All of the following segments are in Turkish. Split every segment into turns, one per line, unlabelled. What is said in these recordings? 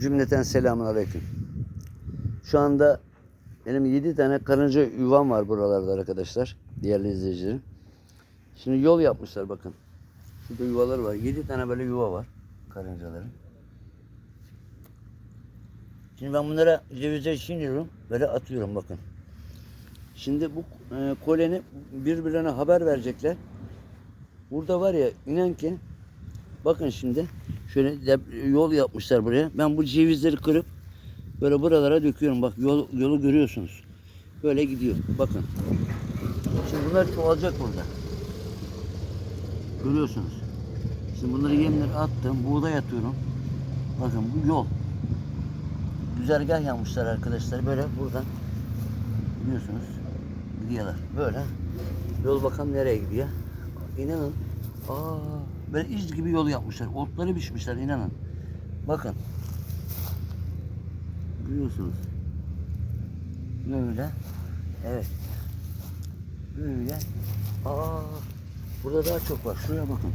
Cümleten selamun aleyküm. Şu anda benim 7 tane karınca yuvam var buralarda arkadaşlar. Değerli izleyicilerim. Şimdi yol yapmışlar bakın. Şurada yuvalar var. 7 tane böyle yuva var karıncaların. Şimdi ben bunlara cevizleri çiğniyorum. Böyle atıyorum bakın. Şimdi bu e, koleni birbirlerine haber verecekler. Burada var ya inan ki bakın şimdi şöyle de- yol yapmışlar buraya. Ben bu cevizleri kırıp böyle buralara döküyorum. Bak yol, yolu görüyorsunuz. Böyle gidiyor. Bakın. Şimdi bunlar çoğalacak burada. Görüyorsunuz. Şimdi bunları yemleri attım. Buğday atıyorum. Bakın bu yol. Güzergah yapmışlar arkadaşlar. Böyle buradan biliyorsunuz gidiyorlar. Böyle. Yol bakalım nereye gidiyor. İnanın. Aa, böyle iz gibi yol yapmışlar. Otları biçmişler inanın. Bakın. Görüyorsunuz. Böyle. Evet. Böyle. Aa, burada daha çok var. Şuraya bakın.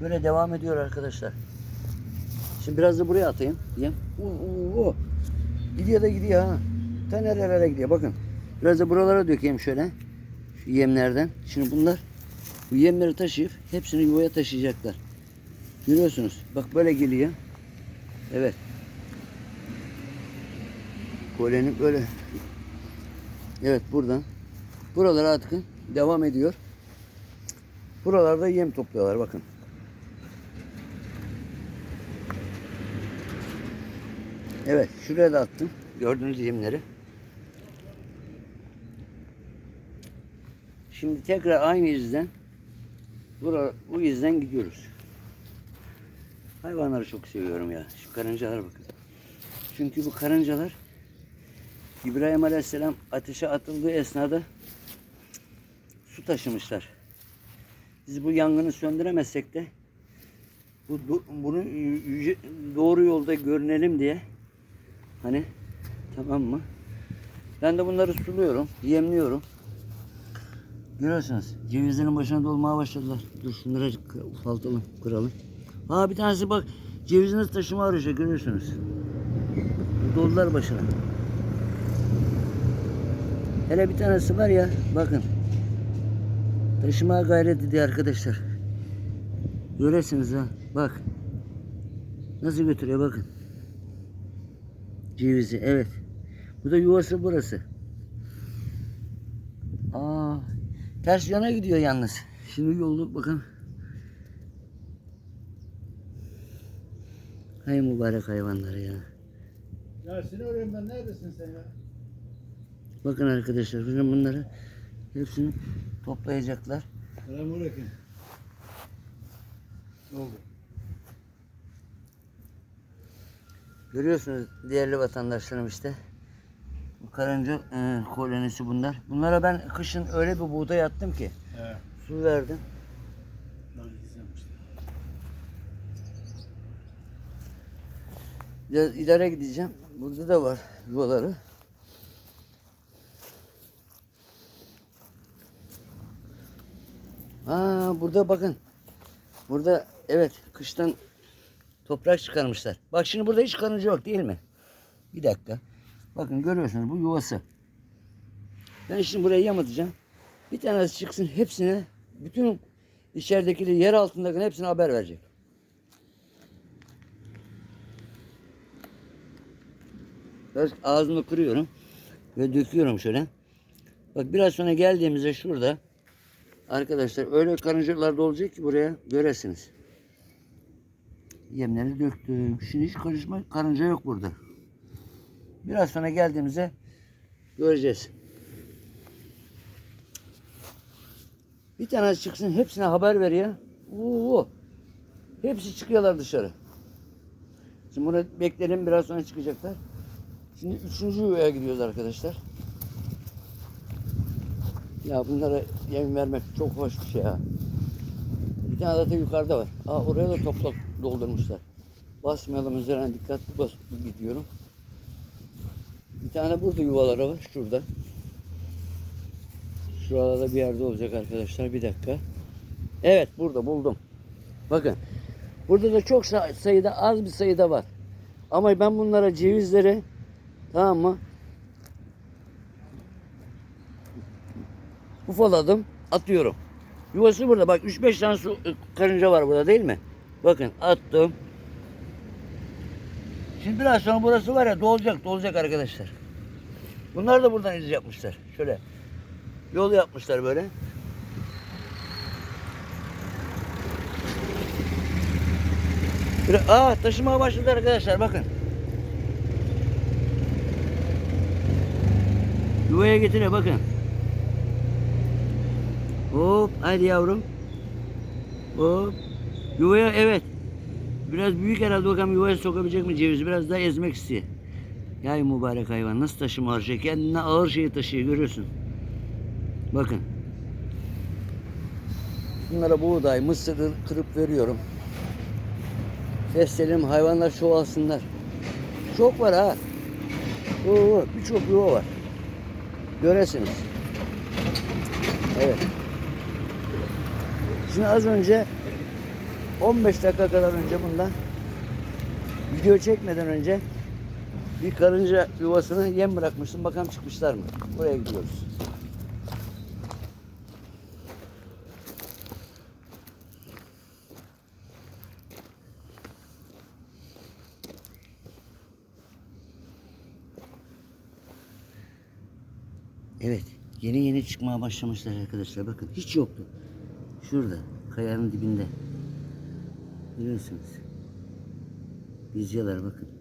Böyle devam ediyor arkadaşlar. Şimdi biraz da buraya atayım. Diyeyim. Oo. Gidiyor da gidiyor ha. Ta nerelere gidiyor bakın. Biraz da buralara dökeyim şöyle. Şu yemlerden. Şimdi bunlar bu yemleri taşıyıp hepsini yuvaya taşıyacaklar. Görüyorsunuz. Bak böyle geliyor. Evet. Kolenin böyle. Evet buradan. Buralara artık devam ediyor. Buralarda yem topluyorlar bakın. Evet şuraya da attım. Gördüğünüz yemleri. Şimdi tekrar aynı izden bura, bu izden gidiyoruz. Hayvanları çok seviyorum ya. Şu karıncalara bakın. Çünkü bu karıncalar İbrahim Aleyhisselam ateşe atıldığı esnada su taşımışlar. Biz bu yangını söndüremezsek de bu- bunu yüce- doğru yolda görünelim diye hani tamam mı? Ben de bunları suluyorum, yemliyorum. Görüyorsunuz cevizlerin başına dolmaya başladılar. Dur şunları ufaltalım, kıralım. Ha bir tanesi bak cevizini taşıma arayacak görüyorsunuz. Doldular başına. Hele bir tanesi var ya bakın. Taşımaya gayret ediyor arkadaşlar. Göresiniz ha. Bak. Nasıl götürüyor bakın. Cevizi evet. Bu da yuvası burası. Aa, ters yana gidiyor yalnız. Şimdi yolu bakın. Hay mübarek hayvanlar ya.
Ya seni arıyorum ben neredesin sen ya?
Bakın arkadaşlar bizim bunları hepsini toplayacaklar.
Selamünaleyküm. Ne oldu?
Görüyorsunuz değerli vatandaşlarım işte. Karınca e, kolonisi bunlar. Bunlara ben kışın öyle bir buğday attım ki
He.
su verdim. Biraz ileri gideceğim. Burada da var yuvaları. Aa burada bakın. Burada evet kıştan toprak çıkarmışlar. Bak şimdi burada hiç karınca yok değil mi? Bir dakika. Bakın görüyorsunuz bu yuvası. Ben şimdi buraya yem atacağım. Bir tanesi çıksın hepsine bütün içeridekileri yer altındakinin hepsine haber verecek. Biraz ağzını kırıyorum ve döküyorum şöyle. Bak biraz sonra geldiğimizde şurada arkadaşlar öyle karıncalar da olacak ki buraya göresiniz. Yemleri döktüm. Şimdi hiç karışma karınca yok burada. Biraz sonra geldiğimizde göreceğiz. Bir tane çıksın hepsine haber ver ya. Oo. Hepsi çıkıyorlar dışarı. Şimdi bunu bekleyelim biraz sonra çıkacaklar. Şimdi üçüncü yuvaya gidiyoruz arkadaşlar. Ya bunlara yem vermek çok hoş bir şey ha. Bir tane zaten yukarıda var. Aa, oraya da toprak doldurmuşlar. Basmayalım üzerine dikkatli bas gidiyorum. Bir tane burada yuvaları var. Şurada. Şuralarda bir yerde olacak arkadaşlar. Bir dakika. Evet burada buldum. Bakın. Burada da çok sa- sayıda az bir sayıda var. Ama ben bunlara cevizleri tamam mı? Ufaladım, atıyorum. Yuvası burada. Bak 3-5 tane su, karınca var burada değil mi? Bakın attım. Şimdi biraz sonra burası var ya dolacak, dolacak arkadaşlar. Bunlar da buradan iz yapmışlar. Şöyle yol yapmışlar böyle. Biraz, aa taşımaya başladı arkadaşlar bakın. Yuvaya getire bakın. Hop hadi yavrum. Hop. Yuvaya evet. Biraz büyük herhalde bakalım yuvaya sokabilecek mi cevizi? Biraz daha ezmek istiyor. Yay mübarek hayvan nasıl taşıma ağır şey. Kendine ağır şeyi taşıyor görüyorsun. Bakın. Bunlara buğday, mısır kırıp veriyorum. Besleyelim hayvanlar çoğalsınlar. Çok var ha. Oo, birçok yuva var. Göresiniz. Evet. Şimdi az önce 15 dakika kadar önce bundan video çekmeden önce bir karınca yuvasına yem bırakmıştım. Bakalım çıkmışlar mı? Buraya gidiyoruz. Evet. Yeni yeni çıkmaya başlamışlar arkadaşlar. Bakın hiç yoktu. Şurada. Kayanın dibinde. Görüyorsunuz. Bizyalar bakın.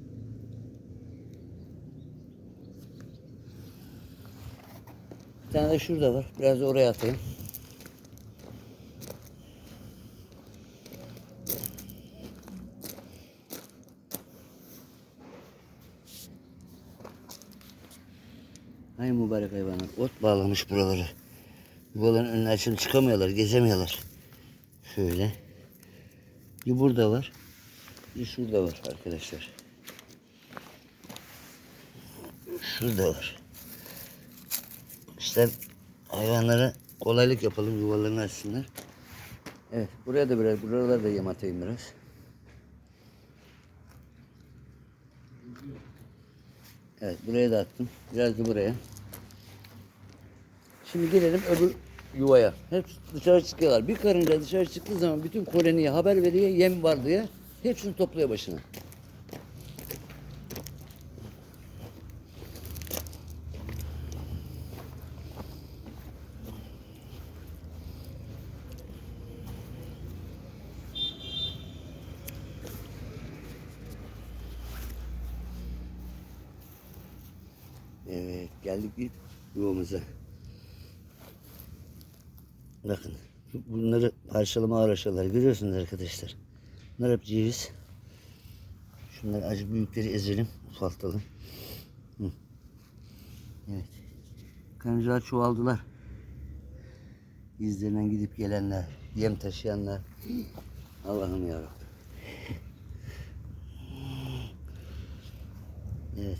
Bir tane de şurada var. Biraz da oraya atayım. Ay mübarek hayvanlar. Ot bağlamış buraları. Yuvaların önüne açılıp çıkamıyorlar, gezemiyorlar. Şöyle. Bir burada var. Bir şurada var arkadaşlar. Şurada var. İşte hayvanlara kolaylık yapalım yuvalarını açsınlar. Evet buraya da biraz buralara da yem atayım biraz. Evet buraya da attım. Biraz da buraya. Şimdi gelelim öbür yuvaya. Hep dışarı çıkıyorlar. Bir karınca dışarı çıktığı zaman bütün koloniye haber veriyor yem var diye. Hepsini topluyor başına. Evet geldik bir yuvamıza. Bakın bunları parçalama araçlar görüyorsunuz arkadaşlar. Bunlar hep ceviz. Şunları acı büyükleri ezelim, ufaltalım. Hı. Evet. Karıncalar çoğaldılar. İzlerinden gidip gelenler, yem taşıyanlar. Allah'ım yarabbim. Evet.